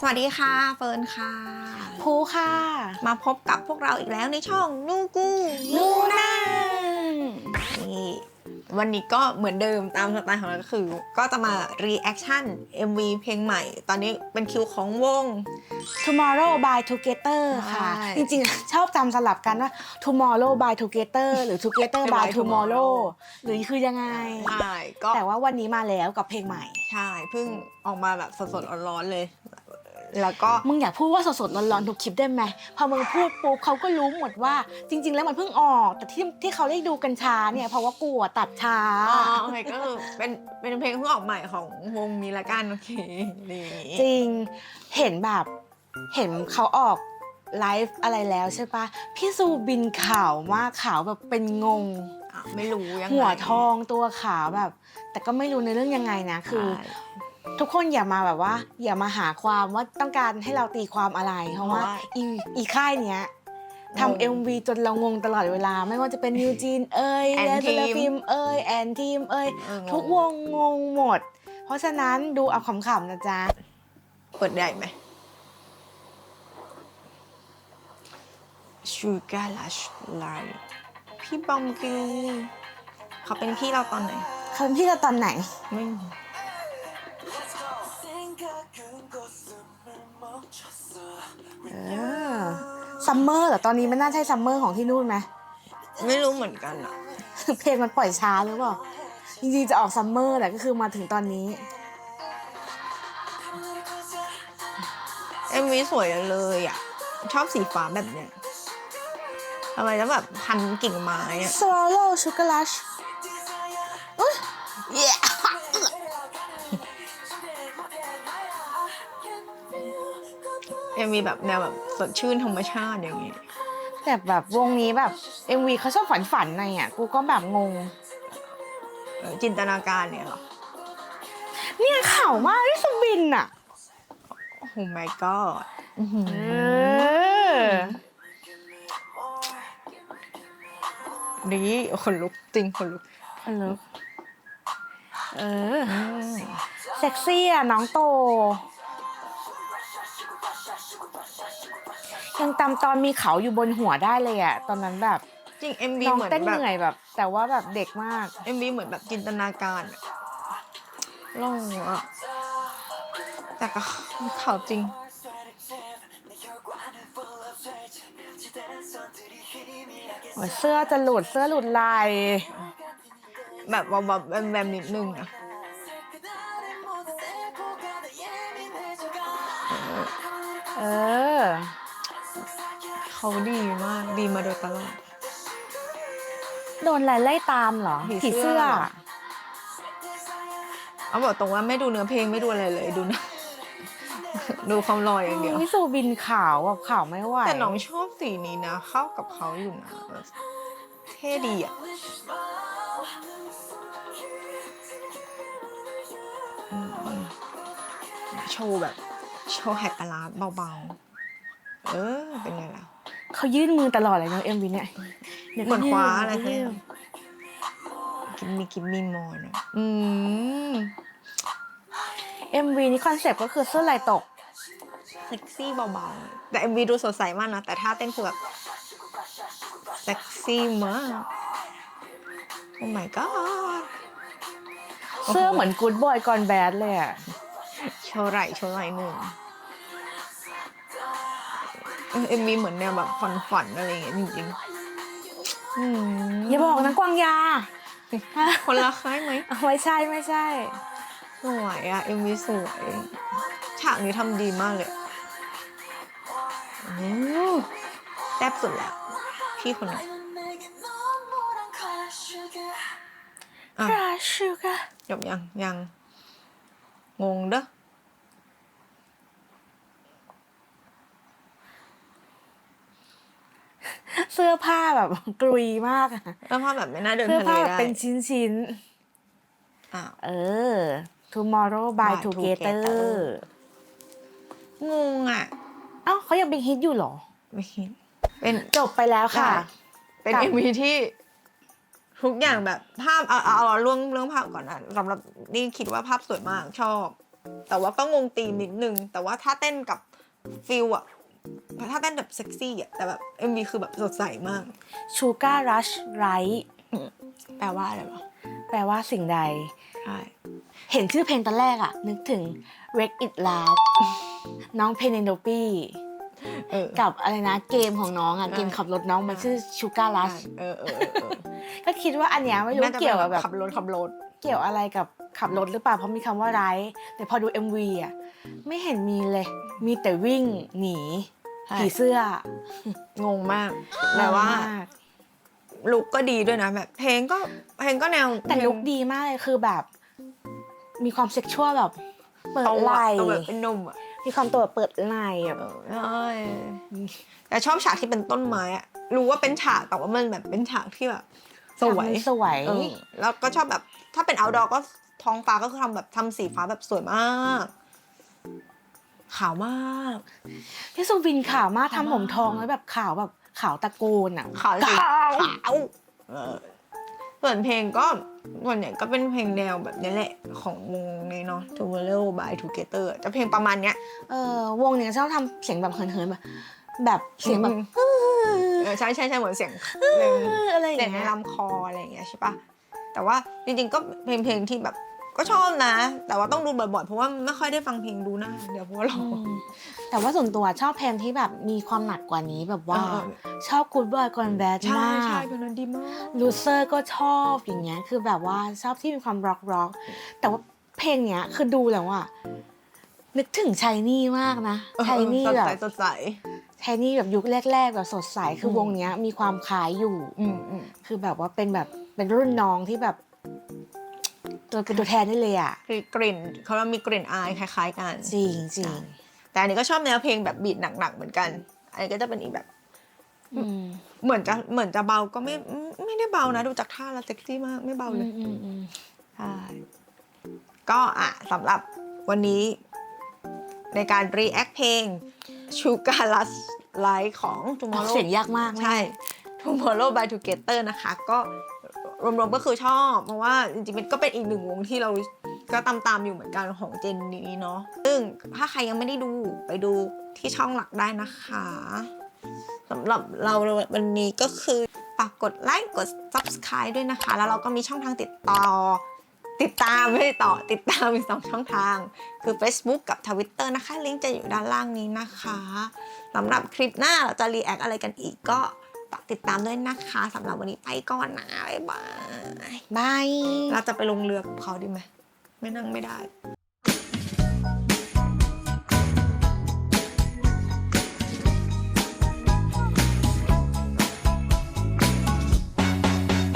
สวัสดีค่ะเฟิร์นค่ะภูค่ะ มาพบกับพวกเราอีกแล้วในช่องนูกูนูนานี่วันนี้ก็เหมือนเดิมตามสไตล์ของเราก็คือ ก็จะมา reaction MV เพลงใหม่ ตอนนี้เป็นคิวของวง Tomorrow by Together ค่ะใช่จริงๆ ชอบจำสลับกันว่า Tomorrow by Together หรือ Together by by Tomorrow หรือคือยังไง ใช่ก็แต่ว่าวันนี้มาแล้วกับเพลงใหม่ ใช่ เพิ่งออกมาแบบสดๆ ร้อนๆเลย แล้วก็มึงอยากพูดว่าสดๆร้อนๆทุกคลิปได้ไหมพอมึงพูดปุ๊บเขาก็รู้หมดว่าจริง ๆ แล้วมันเพิ่งออก แต่ที่ที่เขาได้ดูกันช้าเนี่ยเพราะว่ากูอะตัดช้า อ๋อโอเคก็คือเป็นเป็นเพลงเพิ่งออกใหม่ของวงนี้ละกันโอเคนี่จริงเห็นแบบเห็นเขาออกไลฟ์อะไรแล้วใช่ปะพี่ซูบินขาวมากขาวแบบเป็นงง อะไม่รู้ยังไงหัวทองตัวขาวแบบ แต่ก็ไม่รู้ในเรื่องยังไงนะคือ ใช่ ทุกคนอย่ามาแบบว่า อย่ามาหาความว่าต้องการให้เราตีความอะไร เพราะว่าเพราะว่าอีอีค่ายเนี้ยงงทำเอ็มวีจนเรางงตลอดเวลา ไม่ว่าจะเป็นนิวจีนเอ้ยแอนเดนทีมฟิล์มเอ้ยแอนทีมเอ้ยเอองงทุกวงงงหมด เพราะฉะนั้นดูเอาขำๆนะจ๊ะเปิดได้ไหม Sugar Rush Line พี่บอมกรีเขาเป็นพี่เราตอนไหนเขาเป็นพี่เราตอนไหนไม่ เออซัมเมอร์เหรอตอนนี้มันน่าใช่ซัมเมอร์ของที่นู่นไหมไม่รู้เหมือนกันอะเพลงมันปล่อยช้าหรือเปล่าจริงๆจะออกซัมเมอร์แหละก็คือมาถึงตอนนี้เอ็มวีสวยเลยอะ ชอบสีฟ้าแบบเนี้ยทำไมแล้วแบบพันกิ่งไม้อะ Swallow Sugar Rush อุ๊ยเเอ็มวีแบบแนวแบบสดชื่นธรรมชาติอย่างงี้ แต่แบบวงนี้แบบ MV เขาชอบฝันฝันๆในอะกูก็แบบงงเออจินตนาการเนี่ยเหรอ เนี่ยข่าวมากที่สบินอะ โอ้ my god อื้อหือเออดีขนลุกจริงขนลุกฮัลโหลเออ เซ็กซี่อะ น้องโต ยังตำตอนมีเขาอยู่บนหัวได้เลยอะตอนนั้นแบบจริง MV น้องเหมือนเต้นแบเหบ นื่อยแบบ แต่ว่าแบบเด็กมาก MV เหมือนแบบจินตนาการอะโล่งอะแต่ก็ข่าวจริง โอ้ยเสื้อจะหลุดเสื้อหลุดลาย แบบวับวับแวมแวมนิดนึงอะเออ เขาดีมากดีมาโดยตลอด โดนอะไรไล่ตามเหรอผีผีเสื้เสื้ออเอาบอกตรงว่าไม่ดูเนื้อเพลงไม่ดูอะไรเลยดูนะดูความลอยอย่างเดียววิสูบินขาวแบบขาวไม่ไหวแต่น้องชอบสีนี้นะ เข้ากับเขาอยู่นะแบบเท่ดีอะอืมโชว์แบบ โชว์แหกปลาร้าเบาๆ เออ เป็นไงล่ะ เขายื่นมือตลอดเลยเนาะเอ็มวีเนี่ยดี๋ยเหมือนคว้าอะไรเดี๋ให้ยวกินมีกินมีมอนอะอืมเอ็มวีนี้คอนเซ็ปต์ก็คือเสื้อลายตก เซ็กซี่เบาๆ แต่ MV ดูสดใสมากนะแต่ท่าเต้นคือแบบเซ็กซี่มาก โอ้ my god เสื้อเหมือนกู๊ดบอยกอนแบดเลยอะโชว์ไหล่โชว์ไหล่หนึ่ง เอ็มวีเหมือนแนวแบบฝันๆอะไรอย่างเงี้ยจริงๆอืมอย่าบอกนะกวางยาคนละคล้ายไหมไม่ใช่ไม่ใช่ สวยอะเอ็มวีสวยฉากนี้ทำดีมากเลยอืมแซ่บสุดแล้วพี่คนนี้ อะราชูกะจบยังยังงงเด้อ สื้อผ้าแบบกรุยมากอะแล้วภาพแบบไม่น่าเดินเสื้อทะเลผ้าแบบได้เป็นชิ้นชิ้นอะๆเออ tomorrow by by together Together งงอะ เอ้าเขายังเป็นฮิตอยู่เหรอ ไม่เห็นเป็น จบไปแล้วค่ะเป็นกับเอ็มวีที่ ทุกอย่างแบบภาพเอาเอาเอาเรื่องเรื่องภาพก่อนนะสำหรับนี่คิดว่าภาพสวยมากชอบ แต่ว่าก็งงตีมนิดนึง แต่ว่าถ้าเต้นกับฟิลอะ ถ้าเต้นแบบเซ็กซี่อะแต่แบบ MV คือแบบสดใสมากชูการ์รัชไรแปลว่าอะไรวะแปลว่าสิ่งใด ใช่ เห็นชื่อเพลงตอนแรกอะนึกถึง Wreck It Loud น้องเพนเนโดปีเออ กับอะไรนะเกมของน้องอะใช่ เกมขับรถน้องมันชื่อชูการ์รัชเออเออเออเออก็คิดว่าอันเนี้ยไม่รู้น่าจะเกี่ยวกับแบบขับรถขับรถ เกี่ยวอะไรกับขับรถหรือเปล่าเพราะมีคำว่าไรแต่พอดู MV อะไม่เห็นมีเลย มีแต่วิ่งหนีใช่ ผีเสื้อ งงมากแต่ว่างงมกลุกก็ดีด้วยนะแบบ เพลงก็เพลงก็แนวแต่ลุคดีมากเลยคือแบบ มีความเซ็กชวลแบบเปิดโตไหอะล่โตแบบเป็นหนุ่มอะมีความตัวแบบเปิดไหล่แบบเออใช่แต่ชอบฉากที่เป็นต้นไม้อะรู้ว่าเป็นฉากแต่ว่ามันแบบเป็นฉากที่แบบสวยสวยเออแล้วก็ชอบแบบ ถ้าเป็น outdoor ก็ท้องฟ้าก็คือทำแบบทำสีฟ้าแบบสวยมาก ขาวมากพี่สุวินขาวมากขาวมากทำผมทองแล้วแบบขาวแบบขาวตะโกนอะขาวสีขาวขาวเออส่วนเพลงก็ส่วนใหญ่ก็เป็นเพลงแนวแบบนี้แหละ ของวงนี้เนาะ Tomorrow by Together จะเพลงประมาณเนี้ยเออวงเนี่ยชอบทำเสียงแบบเหินๆแบบแบบเสียงแบบอืมเออใช่ใช่ใช่เหมือนเสียงเพลงอะไรอย่าเสียงงในเงี้ยลำคออะไรอย่างเงี้ยใช่ปะแต่ว่าจริงๆก็เพลงเพลงที่แบบ ก็ชอบนะ แต่ว่าต้องดูบ่อยๆ เพราะว่าไม่ค่อยได้ฟังเพลงดูหน้าเดี๋ยวเพราะว่าเราอืมแต่ว่าส่วนตัวชอบเพลงที่แบบมีความหนักกว่านี้แบบว่า เออ ชอบ Good Boy Gone Bad ใช่มาก ใช่เพลงนั้นดีมาก ลูเซอร์ก็ชอบอย่างเงี้ย คือแบบว่าชอบที่มีความร็อกร็อกแต่ว่าเพลงเนี้ยคือดูแล้วอะนึกถึงชายนี่มากนะชายนี่สดแบใสบสดใส ชายนี่แบบยุคแรกๆแบบสดใสคืออม วงเนี้ยมีความคล้ายอยู่ อืมอืมคือแบบว่าเป็นแบบเป็นรุ่นน้องที่แบบ ตัวเป็นตัวแทนได้เลยอะคือกลิ่นเขาว่ามีกลิ่นอายคล้าย ๆ กัน จริงจริงแต่อันนี้ก็ชอบแนวเพลงแบบบีทหนักๆเหมือนกัน อันนี้ก็จะเป็นอีกแบบอืมเหมือนจะเหมือนจะเบาก็ไม่ไม่ได้เบานะ ดูจากท่าแล้วเซ็กซี่มากไม่เบาอืเลมยอืมอืมใช่ก็อะสำหรับวันนี้ ในการ react เพลง Sugar Rush Light ของออก Tomorrow เสียงยากมากนะใช่ Tomorrow by Together นะคะ ก็ รวมๆก็คือชอบ เพราะว่าจริงๆมันก็เป็นอีกหนึ่งวงที่เราก็ตามๆอยู่เหมือนกันของเจนนี้เนาะซึ่งถ้าใครยังไม่ได้ดูไปดูที่ช่องหลักได้นะคะสำหรับเราวันนี้ก็คือฝากกดไลค์กด subscribe ด้วยนะคะ แล้วเราก็มีช่องทางติดต่อ ติดตามไม่ต่อติดตามอีสองช่องทาง คือ Facebook กับ Twitter นะคะ ลิงก์จะอยู่ด้านล่างนี้นะคะสำหรับคลิปหน้าเราจะรีแอคอะไรกันอีกก็ ฝากติดตามด้วยนะคะสำหรับวันนี้ไปก่อนนะบ๊ายบายบายเราจะไปลงเรือกับเขาดีไหมไม่นั่งไม่ได้